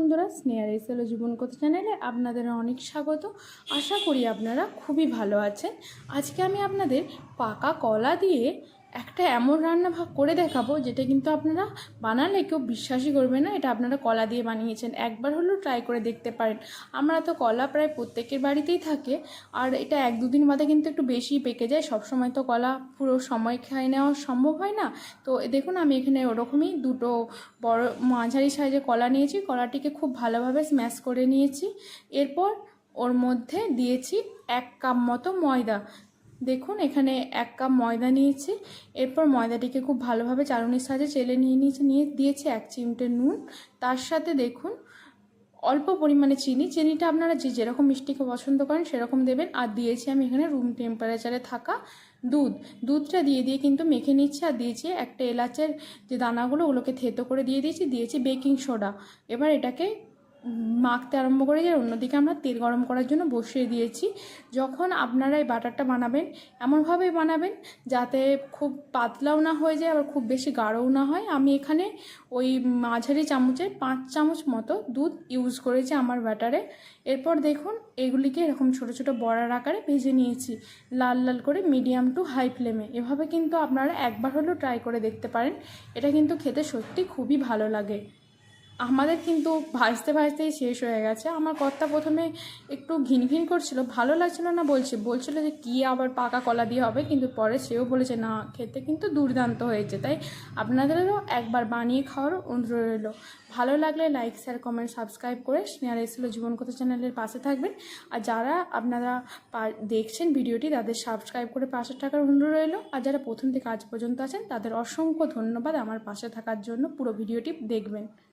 বন্ধুরা, স্নেহার এসেলো জীবন কথা চ্যানেলে আপনাদের অনেক স্বাগত। আশা করি আপনারা খুবই ভালো আছেন। আজকে আমি আপনাদের পাকা কলা দিয়ে একটা এমন রান্না ভাগ করে দেখাবো যেটা কিন্তু আপনারা বানালে কেউ বিশ্বাসই করবে না। এটা আপনারা কলা দিয়ে বানিয়েছেন। একবার হলেও ট্রাই করে দেখতে পারেন। আমরা তো কলা প্রায় প্রত্যেকের বাড়িতেই থাকে। আর এটা এক দুদিন বাদে কিন্তু একটু বেশি পেকে যায়। সবসময় তো কলা পুরো সময় খাই নেওয়া সম্ভব হয় না। তো দেখুন, আমি এখানে ওরকমই দুটো বড় মাঝারি সাইজে কলা নিয়েছি। কলাটিকে খুব ভালোভাবে স্ম্যাশ করে নিয়েছি। এরপর ওর মধ্যে দিয়েছি এক কাপ মতো ময়দা। দেখুন, এখানে এক কাপ ময়দা নিয়েছি। এরপর ময়দাটিকে খুব ভালোভাবে চালনির সাহায্যে চেলে নিয়ে নিয়েছি, নিয়ে দিয়েছি এক চিমটে নুন। তার সাথে দেখুন, অল্প পরিমাণে চিনি। চিনিটা আপনারা যে যেরকম মিষ্টিকে পছন্দ করেন সেরকম দেবেন। আর দিয়েছি আমি এখানে রুম টেম্পারেচারে থাকা দুধ। দুধটা দিয়ে দিয়ে কিন্তু মেখে নিচ্ছি আর দিয়েছি একটা এলাচের যে দানাগুলো, ওগুলোকে থেতো করে দিয়ে দিয়েছি। দিয়েছি বেকিং সোডা। এবার এটাকে মাখতে আরম্ভ করে যায় অন্যদিকে আমরা তেল গরম করার জন্য বসিয়ে দিয়েছি। যখন আপনারা এই বাটারটা বানাবেন, এমনভাবে বানাবেন যাতে খুব পাতলাও না হয়ে যায় আবার খুব বেশি গাঢ়ও না হয়। আমি এখানে ওই মাঝারি চামচের পাঁচ চামচ মতো দুধ ইউজ করেছি আমার ব্যাটারে। এরপর দেখুন, এগুলিকে এরকম ছোট ছোট বড়ার আকারে ভেজে নিয়েছি। লাল লাল করে মিডিয়াম টু হাই ফ্লেমে এভাবে কিন্তু আপনারা একবার হলেও ট্রাই করে দেখতে পারেন। এটা কিন্তু খেতে সত্যি খুবই ভালো লাগে। আমাদের কিন্তু ভাজতে ভাজতেই শেষ হয়ে গেছে। আমার কর্তা প্রথমে একটু ঘিন ঘিন করছিল, ভালো লাগছিল না বলছে। বলছিল যে কী আবার পাকা কলা দিয়ে হবে, কিন্তু পরে সেও বলেছে, না, খেতে কিন্তু দুর্দান্ত হয়েছে। তাই আপনাদেরও একবার বানিয়ে খাওয়ার অনুরোধ রইল। ভালো লাগলে লাইক শেয়ার কমেন্ট সাবস্ক্রাইব করে স্নেহার এসেছিল জীবনকথা চ্যানেলের পাশে থাকবেন। আর যারা আপনারা দেখছেন ভিডিওটি, তাদের সাবস্ক্রাইব করে পাশে থাকার অনুরোধ রইল। আর যারা প্রথম থেকে আজ পর্যন্ত আছেন, তাদের অসংখ্য ধন্যবাদ আমার পাশে থাকার জন্য। পুরো ভিডিওটি দেখবেন।